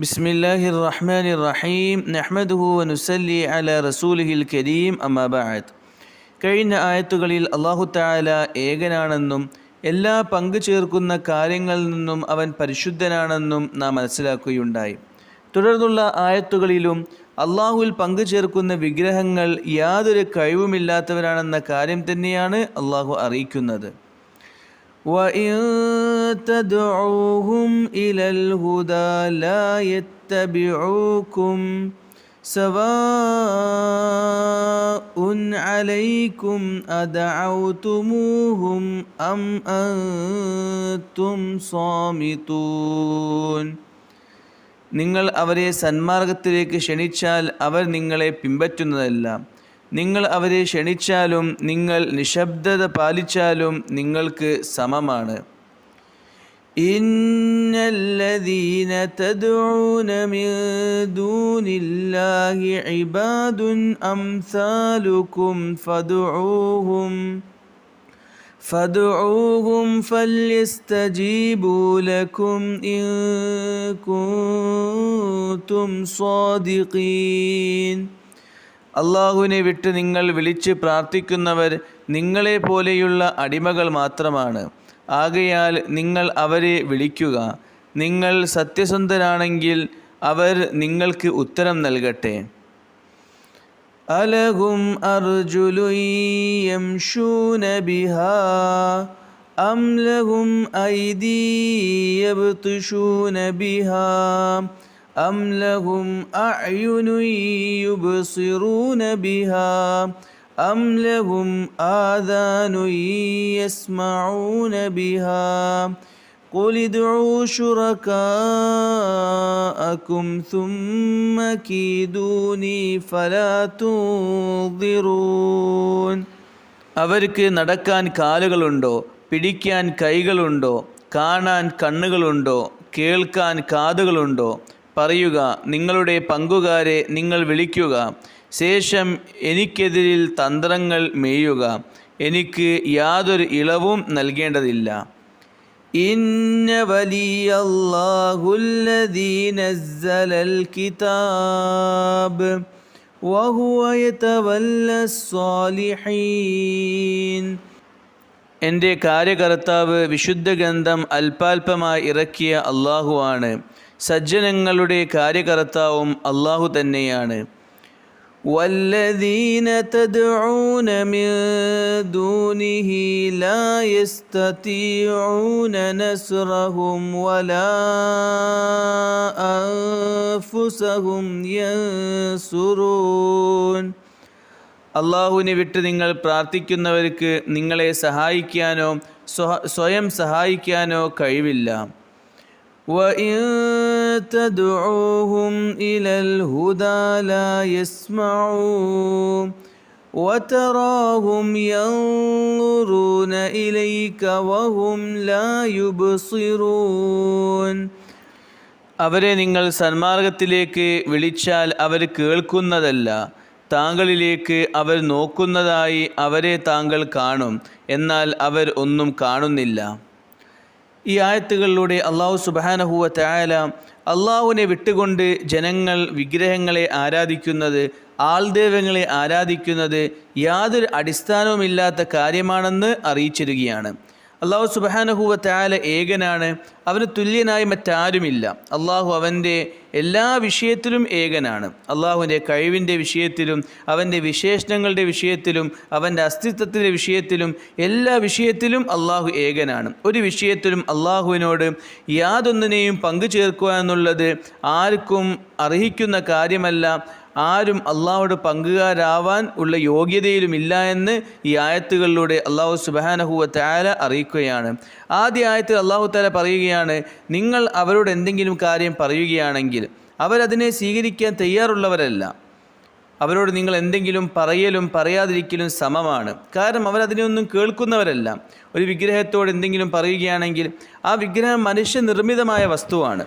بسم الله الرحمن الرحيم نحمده ونسلي على رسوله الكريم أما بعد കഴിഞ്ഞ ആയത്തുകളിൽ അള്ളാഹു താല ഏകനാണെന്നും എല്ലാ പങ്കു ചേർക്കുന്ന കാര്യങ്ങളിൽ നിന്നും അവൻ പരിശുദ്ധനാണെന്നും നാം മനസ്സിലാക്കുകയുണ്ടായി തുടർന്നുള്ള ആയത്തുകളിലും അള്ളാഹുവിൽ പങ്കു ചേർക്കുന്ന വിഗ്രഹങ്ങൾ യാതൊരു കഴിവുമില്ലാത്തവരാണെന്ന കാര്യം തന്നെയാണ് അള്ളാഹു അറിയിക്കുന്നത് وإن تدعوهم إلى الهدى لا يتبعوكم سواء عليكم أدعوتموهم أم أنتم صامتون നിങ്ങൾ അവരെ സന്മാർഗത്തിലേക്ക് ക്ഷണിച്ചാൽ അവർ നിങ്ങളെ പിൻപറ്റുന്നതല്ല നിങ്ങൾ അവരെ ക്ഷണിച്ചാലും നിങ്ങൾ നിശബ്ദത പാലിച്ചാലും നിങ്ങൾക്ക് സമമാണ് ഇന്നല്ലദീന തദ്ഊന മിൻ ദൂനില്ലാഹി ഇബാദുൻ അംസാലുക്കും ഫദ്ഊഹും فادعوهم فليستجيبوا لكم إن كنتم صادقين അള്ളാഹുവിനെ വിട്ട് നിങ്ങൾ വിളിച്ച് പ്രാർത്ഥിക്കുന്നവർ നിങ്ങളെ പോലെയുള്ള അടിമകൾ മാത്രമാണ്. ആകയാൽ നിങ്ങൾ അവരെ വിളിക്കുക. നിങ്ങൾ സത്യസന്ധരാണെങ്കിൽ അവർ നിങ്ങൾക്ക് ഉത്തരം നൽകട്ടെ. അലഹും അർജുലുയം ബിഹാ ഐദീയബ്തുഷൂന ബിഹാ. أم لهم أعين يبصرون بها أم لهم آذان يسمعون بها قل ادعوا شركاءكم ثم كيدوني فلا تنظرون അവർക്ക് നടക്കാൻ കാലുകളുണ്ടോ പിടിക്കാൻ കൈകളുണ്ടോ കാണാൻ കണ്ണുകളുണ്ടോ കേൾക്കാൻ കാതുകളുണ്ടോ പറയുക നിങ്ങളുടെ പങ്കുകാരെ നിങ്ങൾ വിളിക്കുക ശേഷം എനിക്കെതിരിൽ തന്ത്രങ്ങൾ മേയുക എനിക്ക് യാതൊരു ഇളവും നൽകേണ്ടതില്ല ഇന്ന വലിയല്ലാഹുല്ലദീനൽ കിതാബ് وهو يتولى الصالحين എൻ്റെ കാര്യകർത്താവ് വിശുദ്ധ ഗ്രന്ഥം അല്പാൽപമായി ഇറക്കിയ അള്ളാഹുവാണ് സജ്ജനങ്ങളുടെ കാര്യകർത്താവും അള്ളാഹു തന്നെയാണ് والذين تدعون من دونه لا يستطيعون نصرهم ولا أنفسهم ينصرون അള്ളാഹുവിനെ വിട്ട് നിങ്ങൾ പ്രാർത്ഥിക്കുന്നവർക്ക് നിങ്ങളെ സഹായിക്കാനോ സ്വയം സഹായിക്കാനോ കഴിവില്ല وإن تدعوهم إلى الهدى لا يسمعوا وتراهم ينظرون إليك وهم لا يبصرون അവരെ നിങ്ങൾ സന്മാർഗത്തിലേക്ക് വിളിച്ചാൽ അവർ കേൾക്കുന്നതല്ല താങ്കളിലേക്ക് അവർ നോക്കുന്നതായി അവരെ താങ്കൾ കാണും എന്നാൽ അവർ ഒന്നും കാണുന്നില്ല ഈ ആയത്തുകളിലൂടെ അള്ളാഹു സുബാനഹുവ തായാല അള്ളാഹുവിനെ വിട്ടുകൊണ്ട് ജനങ്ങൾ വിഗ്രഹങ്ങളെ ആരാധിക്കുന്നത് ആൾദൈവങ്ങളെ ആരാധിക്കുന്നത് യാതൊരു അടിസ്ഥാനവുമില്ലാത്ത കാര്യമാണെന്ന് അറിയിച്ചിരിക്കുകയാണ്. അള്ളാഹു സുബാനഹുവ ഏകനാണ്. അവന് തുല്യനായി മറ്റാരുമില്ല. അള്ളാഹു അവന്റെ എല്ലാ വിഷയത്തിലും ഏകനാണ്. അള്ളാഹുവിന്റെ കഴിവിന്റെ വിഷയത്തിലും അവന്റെ വിശേഷണങ്ങളുടെ വിഷയത്തിലും അവന്റെ അസ്തിത്വത്തിന്റെ വിഷയത്തിലും എല്ലാ വിഷയത്തിലും അള്ളാഹു ഏകനാണ്. ഒരു വിഷയത്തിലും അള്ളാഹുവിനോട് യാതൊന്നിനെയും പങ്കു ചേർക്കുക എന്നുള്ളത് ആർക്കും അർഹിക്കുന്ന കാര്യമല്ല. ആരും അള്ളാഹുടെ പങ്കുകാരാവാൻ ഉള്ള യോഗ്യതയിലുമില്ല എന്ന് ഈ ആയത്തുകളിലൂടെ അള്ളാഹു സുബാനഹുവ താല അറിയിക്കുകയാണ്. ആദ്യ ആയത്തിൽ അള്ളാഹു താല പറയുകയാണ് നിങ്ങൾ അവരോട് എന്തെങ്കിലും കാര്യം പറയുകയാണെങ്കിൽ അവരതിനെ സ്വീകരിക്കാൻ തയ്യാറുള്ളവരല്ല. അവരോട് നിങ്ങൾ എന്തെങ്കിലും പറയലും പറയാതിരിക്കലും സമമാണ്. കാരണം അവരതിനൊന്നും കേൾക്കുന്നവരല്ല. ഒരു വിഗ്രഹത്തോട് എന്തെങ്കിലും പറയുകയാണെങ്കിൽ ആ വിഗ്രഹം മനുഷ്യനിർമ്മിതമായ വസ്തുവാണ്.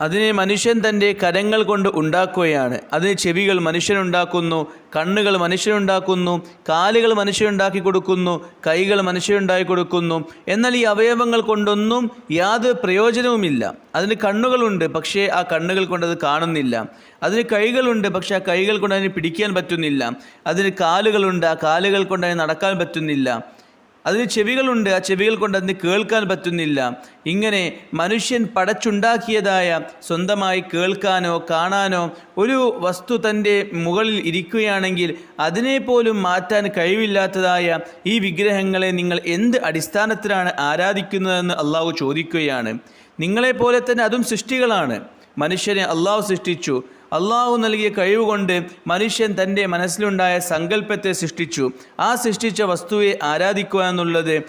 അതിനെ മനുഷ്യൻ തന്റെ കരങ്ങൾ കൊണ്ട് ഉണ്ടാക്കുകയാണ്. അതിന് ചെവികൾ മനുഷ്യനുണ്ടാക്കുന്നു കണ്ണുകൾ മനുഷ്യനുണ്ടാക്കുന്നു കാലുകൾ മനുഷ്യനുണ്ടാക്കി കൊടുക്കുന്നു കൈകൾ മനുഷ്യനുണ്ടാക്കി കൊടുക്കുന്നു. എന്നാൽ ഈ അവയവങ്ങൾ കൊണ്ടൊന്നും യാതൊരു പ്രയോജനവുമില്ല. അതിന് കണ്ണുകളുണ്ട് പക്ഷേ ആ കണ്ണുകൾ കൊണ്ട് അത് കാണുന്നില്ല. അതിന് കൈകളുണ്ട് പക്ഷേ ആ കൈകൾ കൊണ്ട് അതിന് പിടിക്കാൻ പറ്റുന്നില്ല. അതിന് കാലുകളുണ്ട് ആ കാലുകൾ കൊണ്ട് അതിന് നടക്കാൻ പറ്റുന്നില്ല. അതിന് ചെവികളുണ്ട്. ആ ചെവികൾ കൊണ്ട് അതിന് കേൾക്കാൻ പറ്റുന്നില്ല. ഇങ്ങനെ മനുഷ്യൻ പടച്ചുണ്ടാക്കിയതായ സ്വന്തമായി കേൾക്കാനോ കാണാനോ ഒരു വസ്തു തന്റെ മുകളിൽ ഇരിക്കുകയാണെങ്കിൽ അതിനെപ്പോലും മാറ്റാൻ കഴിവില്ലാത്തതായ ഈ വിഗ്രഹങ്ങളെ നിങ്ങൾ എന്ത് അടിസ്ഥാനത്തിലാണ് ആരാധിക്കുന്നതെന്ന് അള്ളാഹു ചോദിക്കുകയാണ്. നിങ്ങളെപ്പോലെ തന്നെ അതും സൃഷ്ടികളാണ്. മനുഷ്യനെ അള്ളാഹു സൃഷ്ടിച്ചു. അള്ളാഹു നൽകിയ കഴിവുകൊണ്ട് മനുഷ്യൻ തന്റെ മനസ്സിലുണ്ടായ സങ്കല്പത്തെ സൃഷ്ടിച്ചു. ആ സൃഷ്ടിച്ച വസ്തുവെ ആരാധിക്കുക എന്നുള്ളത്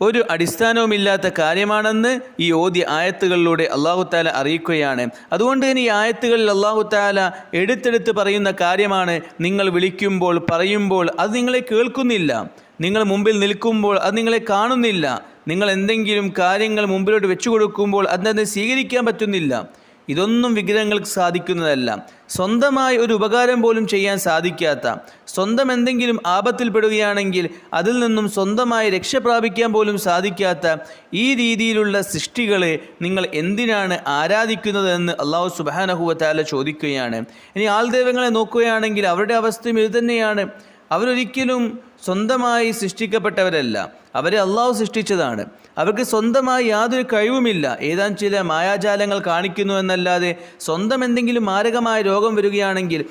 ഒരു അടിസ്ഥാനവുമില്ലാത്ത കാര്യമാണെന്ന് ഈ ഓദ്യ ആയത്തുകളിലൂടെ അള്ളാഹു താല അറിയിക്കുകയാണ്. അതുകൊണ്ട് തന്നെ ഈ ആയത്തുകളിൽ അള്ളാഹു താല എടുത്തെടുത്ത് പറയുന്ന കാര്യമാണ് നിങ്ങൾ വിളിക്കുമ്പോൾ പറയുമ്പോൾ അത് നിങ്ങളെ കേൾക്കുന്നില്ല. നിങ്ങൾ മുമ്പിൽ നിൽക്കുമ്പോൾ അത് നിങ്ങളെ കാണുന്നില്ല. നിങ്ങൾ എന്തെങ്കിലും കാര്യങ്ങൾ മുമ്പിലോട്ട് വെച്ചു കൊടുക്കുമ്പോൾ അതിനെ സ്വീകരിക്കാൻ പറ്റുന്നില്ല. ഇതൊന്നും വിഗ്രഹങ്ങൾക്ക് സാധിക്കുന്നതല്ല. സ്വന്തമായി ഒരു ഉപകാരം പോലും ചെയ്യാൻ സാധിക്കാത്ത സ്വന്തം എന്തെങ്കിലും ആപത്തിൽപ്പെടുകയാണെങ്കിൽ അതിൽ നിന്നും സ്വന്തമായി രക്ഷ പ്രാപിക്കാൻ പോലും സാധിക്കാത്ത ഈ രീതിയിലുള്ള സൃഷ്ടികളെ നിങ്ങൾ എന്തിനാണ് ആരാധിക്കുന്നതെന്ന് അള്ളാഹു സുബാനഹുവത്താല ചോദിക്കുകയാണ്. ഇനി ആൾദൈവങ്ങളെ നോക്കുകയാണെങ്കിൽ അവരുടെ അവസ്ഥയും ഇതുതന്നെയാണ് അവരൊരിക്കലും സ്വന്തമായി സൃഷ്ടിക്കപ്പെട്ടവരല്ല. അവരെ അള്ളാഹു സൃഷ്ടിച്ചതാണ്. അവർക്ക് സ്വന്തമായി യാതൊരു കഴിവുമില്ല. ഏതാനും ചില മായാജാലങ്ങൾ കാണിക്കുന്നു എന്നല്ലാതെ സ്വന്തം എന്തെങ്കിലും മാരകമായ രോഗം വരികയാണെങ്കിൽ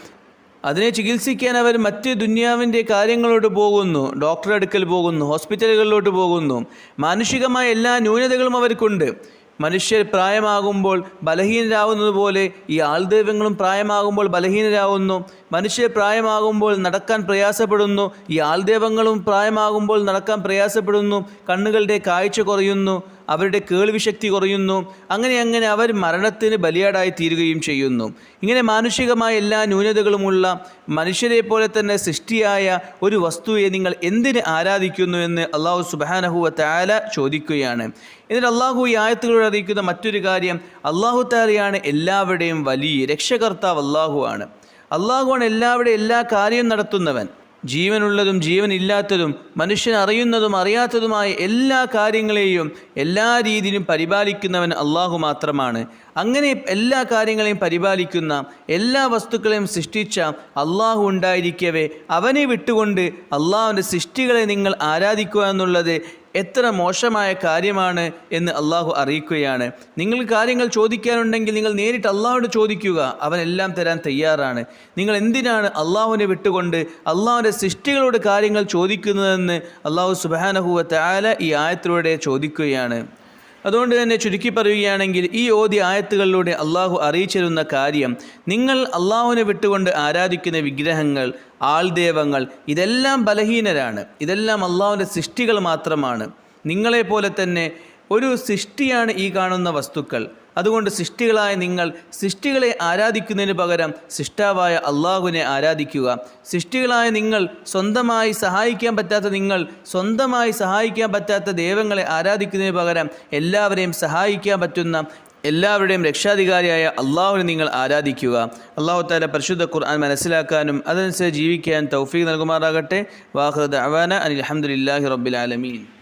അതിനെ ചികിത്സിക്കാൻ അവർ മറ്റ് ദുന്യാവിന്റെ കാര്യങ്ങളോട്ട് പോകുന്നു ഡോക്ടറെ അടുക്കൽ പോകുന്നു ഹോസ്പിറ്റലുകളിലോട്ട് പോകുന്നു. മാനുഷികമായ എല്ലാ ന്യൂനതകളും അവർക്കുണ്ട്. മനുഷ്യർ പ്രായമാകുമ്പോൾ ബലഹീനരാകുന്നത് പോലെ ഈ ആൾദൈവങ്ങളും പ്രായമാകുമ്പോൾ ബലഹീനരാകുന്നു മനുഷ്യർ പ്രായമാകുമ്പോൾ നടക്കാൻ പ്രയാസപ്പെടുന്നു. ഈ ആൾദൈവങ്ങളും പ്രായമാകുമ്പോൾ നടക്കാൻ പ്രയാസപ്പെടുന്നു. കണ്ണുകളുടെ കാഴ്ച കുറയുന്നു. അവരുടെ കേൾവിശക്തി കുറയുന്നു. അങ്ങനെ അങ്ങനെ അവർ മരണത്തിന് ബലിയാടായി തീരുകയും ചെയ്യുന്നു. ഇങ്ങനെ മാനുഷികമായ എല്ലാ ന്യൂനതകളുമുള്ള മനുഷ്യരെ പോലെ തന്നെ സൃഷ്ടിയായ ഒരു വസ്തുവെ നിങ്ങൾ എന്തിന് ആരാധിക്കുന്നു എന്ന് അള്ളാഹു സുബാനഹുവ താല ചോദിക്കുകയാണ്. എന്നിട്ട് അള്ളാഹു ഈ ആയത്തുകളോട് അറിയിക്കുന്ന മറ്റൊരു കാര്യം അള്ളാഹു താലയാണ് എല്ലാവരുടെയും വലിയ രക്ഷകർത്താവ് അള്ളാഹു ആണ്. അള്ളാഹുവാണ് എല്ലാവരുടെയും എല്ലാ കാര്യവും നടത്തുന്നവൻ. ജീവനുള്ളതും ജീവനില്ലാത്തതും മനുഷ്യൻ അറിയുന്നതും അറിയാത്തതുമായ എല്ലാ കാര്യങ്ങളെയും എല്ലാ രീതിയിലും പരിപാലിക്കുന്നവൻ അള്ളാഹു മാത്രമാണ്. അങ്ങനെ എല്ലാ കാര്യങ്ങളെയും പരിപാലിക്കുന്ന എല്ലാ വസ്തുക്കളെയും സൃഷ്ടിച്ച അള്ളാഹു ഉണ്ടായിരിക്കവേ അവനെ വിട്ടുകൊണ്ട് അള്ളാഹുവിന്റെ സൃഷ്ടികളെ നിങ്ങൾ ആരാധിക്കുക എന്നുള്ളത് എത്ര മോശമായ കാര്യമാണ് എന്ന് അള്ളാഹു അറിയിക്കുകയാണ്. നിങ്ങൾ കാര്യങ്ങൾ ചോദിക്കാനുണ്ടെങ്കിൽ നിങ്ങൾ നേരിട്ട് അള്ളാഹുയോട് ചോദിക്കുക. അവൻ എല്ലാം തരാൻ തയ്യാറാണ്. നിങ്ങൾ എന്തിനാണ് അള്ളാഹുവിനെ വിട്ടുകൊണ്ട് അള്ളാഹുവിന്റെ സൃഷ്ടികളോട് കാര്യങ്ങൾ ചോദിക്കുന്നതെന്ന് അള്ളാഹു സുബാനഹുവ താല ഈ ആയത്തിലൂടെ ചോദിക്കുകയാണ്. അതുകൊണ്ട് തന്നെ ചുരുക്കി പറയുകയാണെങ്കിൽ ഈ ഓതി ആയത്തുകളിലൂടെ അള്ളാഹു അറിയിച്ചിരുന്ന കാര്യം നിങ്ങൾ അള്ളാഹുവിനെ വിട്ടുകൊണ്ട് ആരാധിക്കുന്ന വിഗ്രഹങ്ങൾ ആൾദേവങ്ങൾ ഇതെല്ലാം ബലഹീനരാണ്. ഇതെല്ലാം അള്ളാഹുവിന്റെ സൃഷ്ടികൾ മാത്രമാണ്. നിങ്ങളെപ്പോലെ തന്നെ ഒരു സൃഷ്ടിയാണ് ഈ കാണുന്ന വസ്തുക്കൾ. അതുകൊണ്ട് സൃഷ്ടികളായ നിങ്ങൾ സൃഷ്ടികളെ ആരാധിക്കുന്നതിന് പകരം സൃഷ്ടാവായ അള്ളാഹുവിനെ ആരാധിക്കുക. സൃഷ്ടികളായ നിങ്ങൾ സ്വന്തമായി സഹായിക്കാൻ പറ്റാത്ത നിങ്ങൾ സ്വന്തമായി സഹായിക്കാൻ പറ്റാത്ത ദൈവങ്ങളെ ആരാധിക്കുന്നതിന് പകരം എല്ലാവരെയും സഹായിക്കാൻ പറ്റുന്ന എല്ലാവരുടെയും രക്ഷാധികാരിയായ അള്ളാഹുവിനെ നിങ്ങൾ ആരാധിക്കുക. അള്ളാഹു താല പരിശുദ്ധ ഖുർആൻ മനസ്സിലാക്കാനും അതനുസരിച്ച് ജീവിക്കാൻ തൗഫീഖ് നൽകുമാറാകട്ടെ. വാഹൃദ് അവാന അനിൽ അഹമ്മദില്ലാഹി റബ്ബിൽ ആലമീൻ.